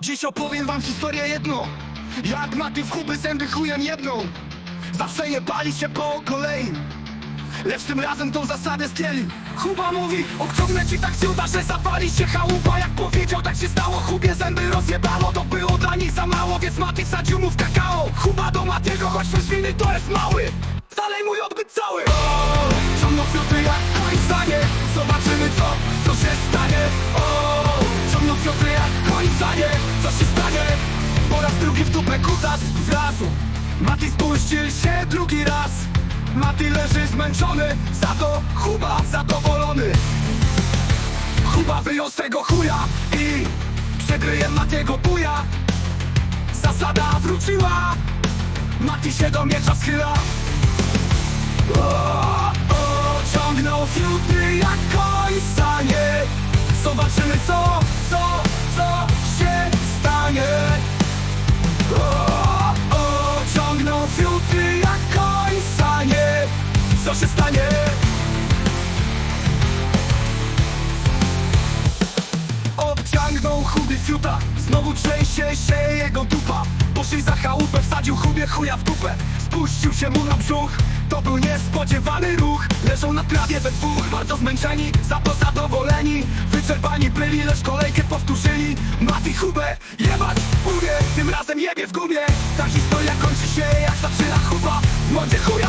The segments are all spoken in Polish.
Dziś opowiem wam historię jedną. Jak maty w chuby zęby chujem jedną. Zawsze je bali się po kolei. Lecz tym razem tą zasadę zdjęli. Chuba mówi, obciągnę ci tak się uda, że zawali się chałupa. Jak powiedział, tak się stało, chubie zęby rozjebało To było dla nich za mało, więc Maty wsadził mu w kakao. Chuba do Matiego, choć bez winy to jest mały. Dalej mój odbyt cały Mati spuścił się drugi raz. Mati leży zmęczony. Za to Chuba zadowolony. Chuba wyjął swego chuja I przegryje Matiego buja. Zasada wróciła. Mati się do miecza schyla. O, o, ciągnął fiuty jak koń stanie Zobaczymy co, fiuta. Znowu trzęsie się jego dupa. Poszli za chałupę, wsadził chubie chuja w dupę. Spuścił się mu na brzuch. To był niespodziewany ruch. Leżą na trawie we dwóch. Bardzo zmęczeni, za to zadowoleni. Wyczerpani byli, lecz kolejkę powtórzyli. Mati chubę, jebać, mówię Tym razem jebie w gumie. Ta historia kończy się jak zaczyna chuba. W mordzie chuja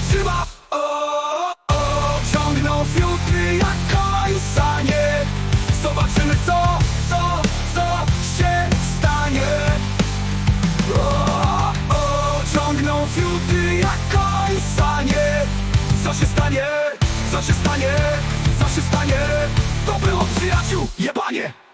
ciągną fiuty jak koń sanie Co się stanie, co się stanie, co się stanie? To było przyjaciół, jebanie